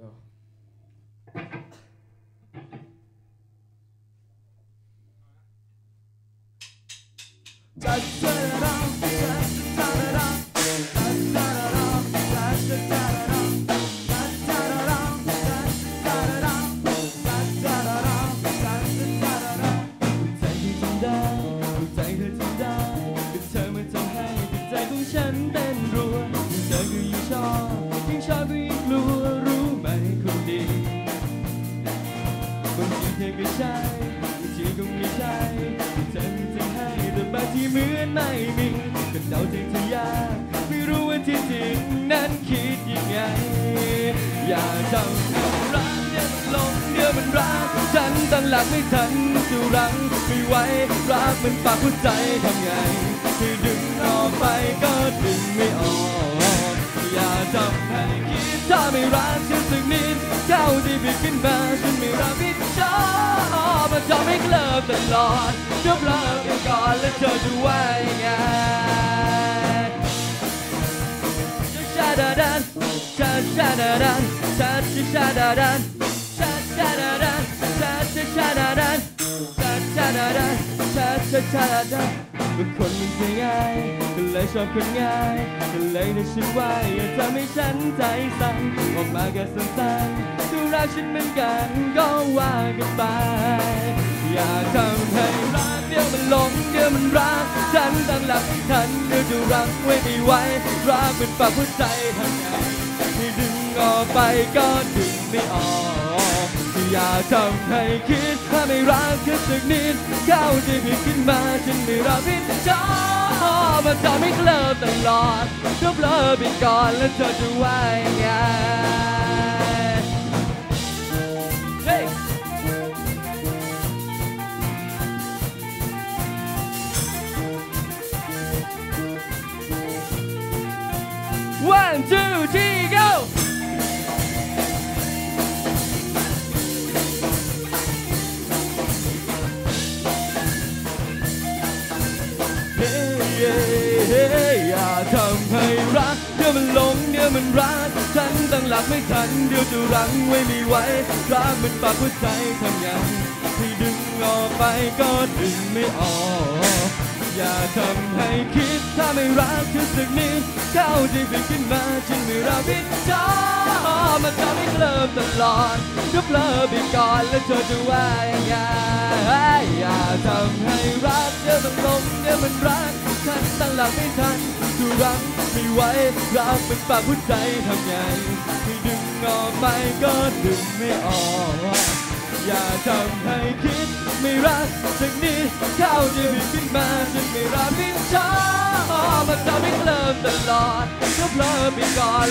ใจที่ทำได้ใจเธอทำได้ก็เอย่าทำให้รักเนี่ยมันลงเดี๋ยวมันรักฉันตั้งหลักไม่ทันจะรังไม่ไหวรักมันปากหัวใจทำไงที่ดึงออกไปก็ดึงไม่ออกอย่าทำให้คิดถ้าไม่รักฉันสักนิดเท่าที่ผิดขึ้นมาฉันไม่รับผิดชอบมันทำให้เคลิบตลอดเดี๋ยวเลิดไปก่อนแล้วเธอจะว่ายังไง ชาดาดันชาชาดาดันชาชาชาดาดันชาชาดาดันชาชาชาดาดันเป็นคนมันใจง่ายก็เลยชอบคนง่ายก็เลยได้ฉันไว้อย่าทำให้ฉันใจสั่นออกมาแค่สั้นๆดูรักฉันเหมือนกันก็ว่ากันไปอย่าทำให้รักเดี๋ยวมันหลงเดี๋ยวมันรักฉันตั้งหลักไม่ทันเดี๋ยวจะรักไว้ไม่ไหวรักเป็นปากหัวใจทำไงที่ดึง กไปก็ดึงไม่ออกอย่าทำให้คิดถ้าไม่รักแค่สักนิดเข้าใจผิดขึ้นมาฉันไม่รับผิดชอบมันทำให้เคลิบตลอดจบเลิกไปก่อนแล้วเธอจะว่ายังไง Hey! One, two, three, อย่าทำให้รัก เดี๋ยวมันหลงเดี๋ยวมันรัก ฉันตั้งหลักไม่ทัน เดี๋ยวจะรั้งไว้ไม่ไหวรักมันปากหัวใจทำยังที่ดึงออกไปก็ดึงไม่ออก อย่าทำให้คิดถ้าไม่รักเธอสักนิด เข้าใจผิดขึ้นมาฉันไม่รับผิดชอบมันทำให้เคลิ้มตลอดก็เพลอไปก่อนแล้วเธอจะว่ายังไงอย่าทำให้รักเดี๋ยวมันหลงเดี๋ยวมันรักฉันตั้งหลักไม่ทันดูรังไม่ไหวรักเป็นปากหัวใจทำไงที่ดึงออกไปก็ดึงไม่ออกอย่าทำให้คิดไม่รักสักนิดเข้าใจผิดขึ้นมาฉัน เพลิดไปก่อน